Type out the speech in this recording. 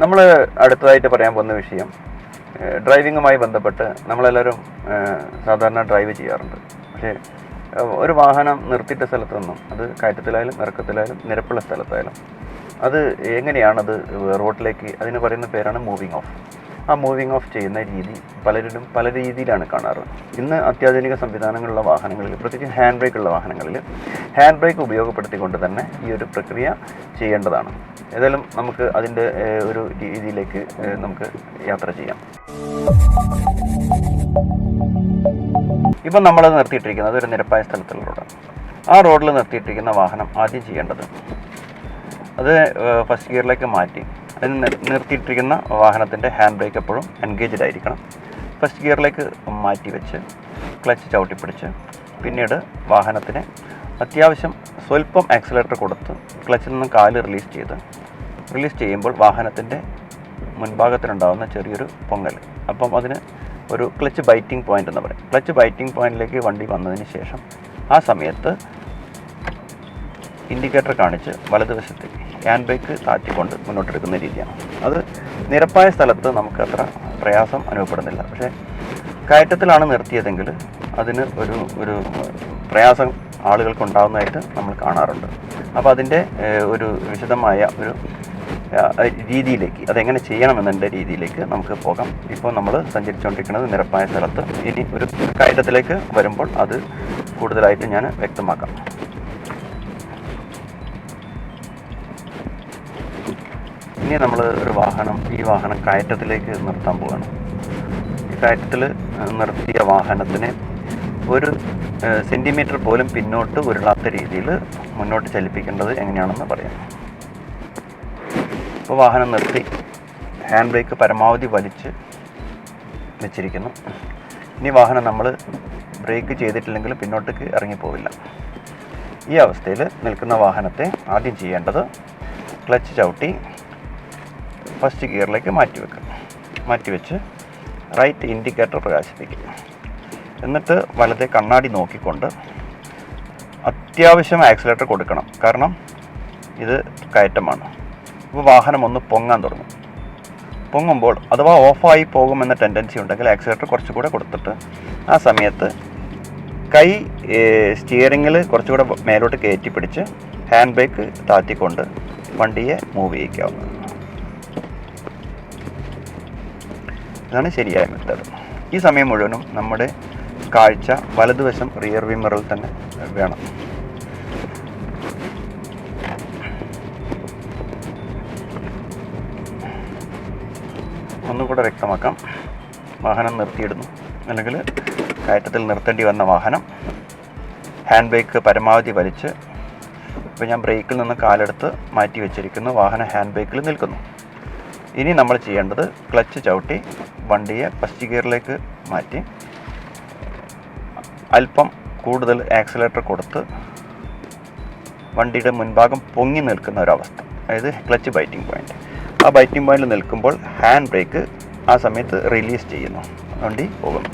നമ്മൾ അടുത്തതായിട്ട് പറയാൻ പോകുന്ന വിഷയം ഡ്രൈവിങ്ങുമായി ബന്ധപ്പെട്ട് നമ്മളെല്ലാവരും സാധാരണ ഡ്രൈവ് ചെയ്യാറുണ്ട്. പക്ഷേ ഒരു വാഹനം നിർത്തിയിട്ട സ്ഥലത്ത് നിന്നും അത് കയറ്റത്തിലായാലും ഇറക്കത്തിലായാലും നിരപ്പുള്ള സ്ഥലത്തായാലും അത് എങ്ങനെയാണത് റോഡിലേക്ക് അതിന് പറയുന്ന പേരാണ് മൂവിങ് ഓഫ്. ആ മൂവിങ് ഓഫ് ചെയ്യുന്ന രീതി പലരിലും പല രീതിയിലാണ് കാണാറ്. ഇന്ന് അത്യാധുനിക സംവിധാനങ്ങളുള്ള വാഹനങ്ങളിൽ പ്രത്യേകിച്ച് ഹാൻഡ് ബ്രേക്ക് ഉള്ള വാഹനങ്ങളിൽ ഹാൻഡ് ബ്രേക്ക് ഉപയോഗപ്പെടുത്തിക്കൊണ്ട് തന്നെ ഈ ഒരു പ്രക്രിയ ചെയ്യേണ്ടതാണ്. ഏതായാലും നമുക്ക് അതിന്റെ ഒരു രീതിയിലേക്ക് നമുക്ക് യാത്ര ചെയ്യാം. ഇപ്പം നമ്മൾ നിർത്തിയിട്ടിരിക്കുന്നത് ഒരു നിരപ്പായ സ്ഥലത്തുള്ള റോഡാണ് ആ റോഡിൽ നിർത്തിയിട്ടിരിക്കുന്ന വാഹനം ആദ്യം ചെയ്യേണ്ടത്. അത് ഫസ്റ്റ് ഗിയറിലേക്ക് മാറ്റി. നിർത്തിയിട്ടിരിക്കുന്ന വാഹനത്തിന്റെ ഹാൻഡ് ബ്രേക്ക് എപ്പോഴും എൻഗേജ്ഡ് ആയിരിക്കണം. ഫസ്റ്റ് ഗിയറിലേക്ക് മാറ്റി വെച്ച് ക്ലച്ച് ചവിട്ടിപ്പിടിച്ച് പിന്നീട് വാഹനത്തിന് അത്യാവശ്യം സ്വല്പം ആക്സിലേറ്റർ കൊടുത്ത് ക്ലച്ചിൽ നിന്ന് കാൽ റിലീസ് ചെയ്ത് റിലീസ് ചെയ്യുമ്പോൾ വാഹനത്തിന്റെ മുൻഭാഗത്തിനുണ്ടാകുന്ന ചെറിയൊരു പൊങ്ങൽ. അപ്പം അതിന് ഒരു ക്ലച്ച് ബൈറ്റിംഗ് പോയിന്റ് എന്ന് പറയും. ക്ലച്ച് ബൈറ്റിംഗ് പോയിന്റിലേക്ക് വണ്ടി വന്നതിന് ശേഷം ആ സമയത്ത് ഇൻഡിക്കേറ്റർ കാണിച്ച് വലതുവശത്തേക്ക് ഹാൻഡ് ബ്രേക്ക് താറ്റിക്കൊണ്ട് മുന്നോട്ടെടുക്കുന്ന രീതിയാണ്. അത് നിരപ്പായ സ്ഥലത്ത് നമുക്ക് അത്ര പ്രയാസം അനുഭവപ്പെടുന്നില്ല. പക്ഷേ കയറ്റത്തിലാണ് നിർത്തിയതെങ്കിൽ അതിന് ഒരു ഒരു പ്രയാസം ആളുകൾക്ക് ഉണ്ടാകുന്നതായിട്ട് നമ്മൾ കാണാറുണ്ട്. അപ്പോൾ അതിന്റെ ഒരു വിശദമായ ഒരു രീതിയിലേക്ക് അതെങ്ങനെ ചെയ്യണമെന്നതിന്റെ രീതിയിലേക്ക് നമുക്ക് പോകാം. ഇപ്പോൾ നമ്മൾ സഞ്ചരിച്ചുകൊണ്ടിരിക്കുന്നത് നിരപ്പായ സ്ഥലത്ത്. ഇനി ഒരു കയറ്റത്തിലേക്ക് വരുമ്പോൾ അത് കൂടുതലായിട്ട് ഞാൻ വ്യക്തമാക്കാം. ഇനി നമ്മൾ ഒരു വാഹനം ഈ വാഹനം കയറ്റത്തിലേക്ക് നിർത്താൻ പോവുകയാണ് ഈ കയറ്റത്തിൽ നിർത്തിയ വാഹനത്തിന് ഒരു സെന്റിമീറ്റർ പോലും പിന്നോട്ട് ഉരുളാത്ത രീതിയിൽ മുന്നോട്ട് ചലിപ്പിക്കേണ്ടത് എങ്ങനെയാണെന്ന് പറയാം. ഇപ്പോൾ വാഹനം നിർത്തി ഹാൻഡ് ബ്രേക്ക് പരമാവധി വലിച്ച് വെച്ചിരിക്കുന്നു. ഇനി വാഹനം നമ്മൾ ബ്രേക്ക് ചെയ്തിട്ടില്ലെങ്കിൽ പിന്നോട്ടേക്ക് ഇറങ്ങിപ്പോവില്ല. ഈ അവസ്ഥയിൽ നിൽക്കുന്ന വാഹനത്തെ ആദ്യം ചെയ്യേണ്ടത് ക്ലച്ച് ചവിട്ടി ഫസ്റ്റ് ഗിയറിലേക്ക് മാറ്റി വെക്കുക മാറ്റി വെച്ച് റൈറ്റ് ഇൻഡിക്കേറ്റർ പ്രകാശിപ്പിക്കും. എന്നിട്ട് വലത്തെ കണ്ണാടി നോക്കിക്കൊണ്ട് അത്യാവശ്യം ആക്സിലേറ്റർ കൊടുക്കണം. കാരണം ഇത് കയറ്റമാണ്. അപ്പോൾ വാഹനം ഒന്ന് പൊങ്ങാൻ തുടങ്ങും. പൊങ്ങുമ്പോൾ അഥവാ ഓഫായി പോകുമെന്ന ടെൻഡൻസി ഉണ്ടെങ്കിൽ ആക്സിലേറ്റർ കുറച്ചുകൂടെ കൊടുത്തിട്ട് ആ സമയത്ത് കൈ സ്റ്റിയറിങ്ങിൽ കുറച്ചുകൂടെ മേലോട്ട് കയറ്റി പിടിച്ച് ഹാൻഡ് ബ്രേക്ക് താത്തിക്കൊണ്ട് വണ്ടിയെ മൂവ് ചെയ്യിക്കാവുന്നത് ഇതാണ് ശരിയായ മെത്തേഡ് ഈ സമയം മുഴുവനും നമ്മുടെ കാഴ്ച വലതുവശം റിയർ വിമറിൽ തന്നെ വേണം. ഒന്നുകൂടെ വ്യക്തമാക്കാം. വാഹനം നിർത്തിയിടുന്നു. അല്ലെങ്കിൽ കയറ്റത്തിൽ നിർത്തേണ്ടി വന്ന വാഹനം ഹാൻഡ് ബ്രേക്ക് പരമാവധി വലിച്ച് ഇപ്പോൾ ഞാൻ ബ്രേക്കിൽ നിന്ന് കാലെടുത്ത് മാറ്റി വെച്ചിരിക്കുന്നു വാഹനം ഹാൻഡ് ബ്രേക്കിൽ നിൽക്കുന്നു. ഇനി നമ്മൾ ചെയ്യേണ്ടത് ക്ലച്ച് ചവിട്ടി വണ്ടിയെ ഫസ്റ്റ് ഗിയറിലേക്ക് മാറ്റി അല്പം കൂടുതൽ ആക്സിലേറ്റർ കൊടുത്ത് വണ്ടിയുടെ മുൻഭാഗം പൊങ്ങി നിൽക്കുന്ന ഒരവസ്ഥ. അതായത് ക്ലച്ച് ബൈറ്റിംഗ് പോയിന്റ്. ആ ബൈറ്റിംഗ് പോയിന്റിൽ നിൽക്കുമ്പോൾ ഹാൻഡ് ബ്രേക്ക് ആ സമയത്ത് റിലീസ് ചെയ്യുന്നു. വണ്ടി പോകുന്നു.